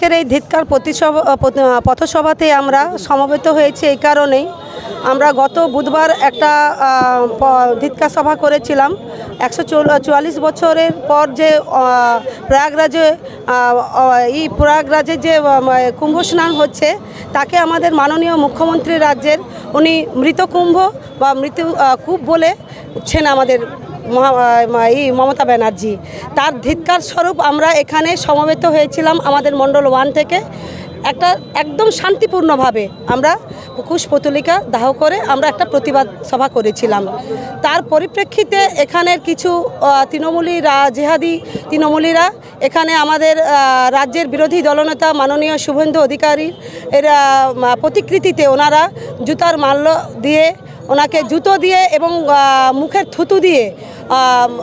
আজকের এই ধিৎকার প্রতিসভা পথসভাতে আমরা সমবেত হয়েছি এই কারণেই। আমরা গত বুধবার একটা ধিৎকার সভা করেছিলাম। একশো চুয়াল্লিশ বছরের পর যে প্রয়াগরাজে এই প্রয়াগরাজে যে কুম্ভ স্নান হচ্ছে তাকে আমাদের মাননীয় মুখ্যমন্ত্রী রাজ্যের উনি মৃত কুম্ভ বা আহ, কূপ বলেছেন আমাদের মমতা ব্যানার্জি। তার ধিৎকার স্বরূপ আমরা এখানে সমবেত হয়েছিলাম আমাদের মণ্ডল ওয়ান থেকে। একটা একদম শান্তিপূর্ণভাবে আমরা কুশ পতুলিকা দাহ করে আমরা একটা প্রতিবাদ সভা করেছিলাম। তার পরিপ্রেক্ষিতে এখানের কিছু আহ, তৃণমূলী রা- জেহাদি তৃণমূলীরা এখানে আমাদের রাজ্যের বিরোধী দলনেতা মাননীয় শুভেন্দু অধিকারী এর প্রতিকৃতিতে ওনারা জুতার মাল্য দিয়ে ওনাকে জুতো দিয়ে এবং মুখের থুতু দিয়ে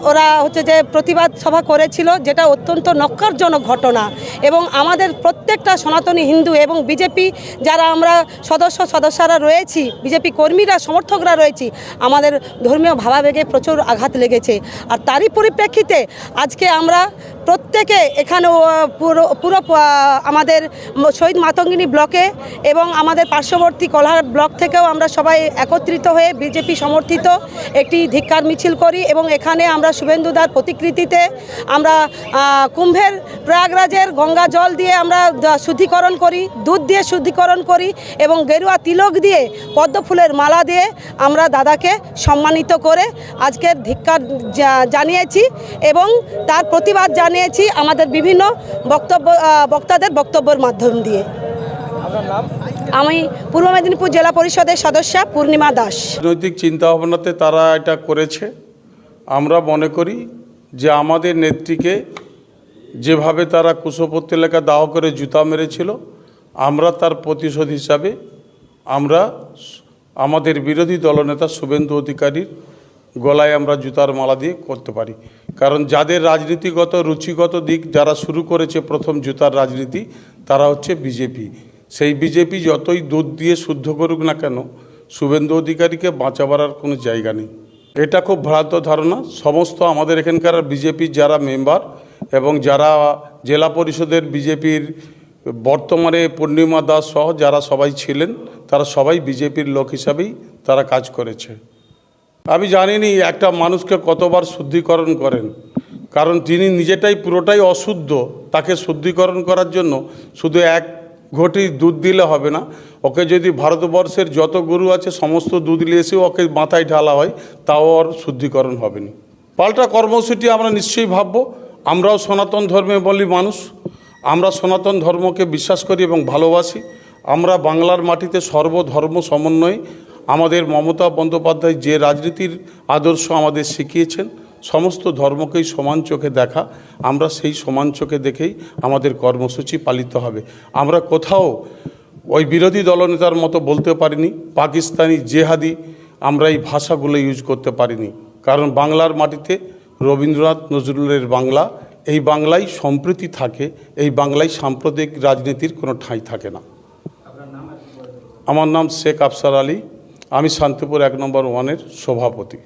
ওরা হচ্ছে যে প্রতিবাদ সভা করেছিল, যেটা অত্যন্ত নক্কারজনক ঘটনা। এবং আমাদের প্রত্যেকটা সনাতনী হিন্দু এবং বিজেপি যারা আমরা সদস্য সদস্যরা রয়েছি, বিজেপি কর্মীরা, সমর্থকরা রয়েছি, আমাদের ধর্মীয় ভাবাবেগে প্রচুর আঘাত লেগেছে। আর তারই পরিপ্রেক্ষিতে আজকে আমরা প্রত্যেকে এখানে পুরো পুরো আমাদের শহীদ মাতঙ্গিনী ব্লকে এবং আমাদের পার্শ্ববর্তী কলহাট ব্লক থেকেও আমরা সবাই একত্রিত হয়ে বিজেপি সমর্থিত একটি ধিক্কার মিছিল করি এবং এখানে আমরা শুভেন্দুদার প্রতিকৃতিতে আমরা কুম্ভের প্রয়াগরাজের গঙ্গা জল দিয়ে আমরা শুদ্ধিকরণ করি দুধ দিয়ে শুদ্ধিকরণ করি এবং গেরুয়া তিলক দিয়ে পদ্ম ফুলের মালা দিয়ে আমরা দাদাকে সম্মানিত করে আজকের ধিক্কার জানিয়েছি এবং তার প্রতিবাদ জানিয়েছি আমাদের বিভিন্ন বক্তব্য বক্তাদের বক্তব্যের মাধ্যম দিয়ে। আমি পূর্ব মেদিনীপুর জেলা পরিষদের সদস্যা পূর্ণিমা দাস। রাজনৈতিক চিন্তাভাবনাতে তারা এটা করেছে। আমরা মনে করি যে আমাদের নেত্রীকে যেভাবে তারা কুশপত্তি এলাকা দাহ করে জুতা মেরেছিল, আমরা তার প্রতিশোধ হিসাবে আমরা আমাদের বিরোধী দলনেতা শুভেন্দু অধিকারীর গলায় আমরা জুতার মালা দিয়ে করতে পারি। কারণ যাদের রাজনীতিগত, রুচিগত দিক যারা শুরু করেছে প্রথম জুতার রাজনীতি, তারা হচ্ছে বিজেপি। সেই বিজেপি যতই দুধ দিয়ে শুদ্ধ করুক না কেন, শুভেন্দু অধিকারীকে বাঁচাবার আর কোনো জায়গা নেই। এটা খুব ভ্রান্ত ধারণা। সমস্ত আমাদের এখানকার বিজেপির যারা মেম্বার এবং যারা জেলা পরিষদের বিজেপির বর্তমানে পূর্ণিমা দাস সহ যারা সবাই ছিলেন, তারা সবাই বিজেপির লোক হিসাবেই তারা কাজ করেছে। আমি জানিনি একটা মানুষকে কতবার শুদ্ধিকরণ করেন, কারণ তিনি নিজেটাই পুরোটাই অশুদ্ধ। তাকে শুদ্ধিকরণ করার জন্য শুধু এক ঘটি দুধ দিলে হবে না। ওকে যদি ভারতবর্ষের যত গরু আছে, সমস্ত দুধ এসেও ওকে মাথায় ঢালা হয়, তাও ওর শুদ্ধিকরণ হবে না। পাল্টা কর্মসূচি আমরা নিশ্চয়ই ভাববো। আমরাও সনাতন ধর্মে বলি মানুষ। আমরা সনাতন ধর্মকে বিশ্বাস করি এবং ভালোবাসি। আমরা বাংলার মাটিতে সর্বধর্ম সমন্বয়ে। আমাদের মমতা বন্দ্যোপাধ্যায় যে রাজনীতির আদর্শ আমাদের শিখিয়েছেন সমস্ত ধর্মকেই সমান চোখে দেখা, আমরা সেই সমান চোখে দেখেই আমাদের কর্মসূচি পালিত হবে। আমরা কোথাও ওই বিরোধী দলনেতার মতো বলতে পারিনি, পাকিস্তানি জেহাদি আমরা এই ভাষাগুলো ইউজ করতে পারিনি। কারণ বাংলার মাটিতে রবীন্দ্রনাথ নজরুলের বাংলা, এই বাংলায় সম্প্রীতি থাকে, এই বাংলায় সাম্প্রদায়িক রাজনীতির কোনো ঠাঁই থাকে না। আমার নাম শেখ আফসার আলী, আমি শান্তিপুর এক নম্বর ওয়ানের সভাপতি।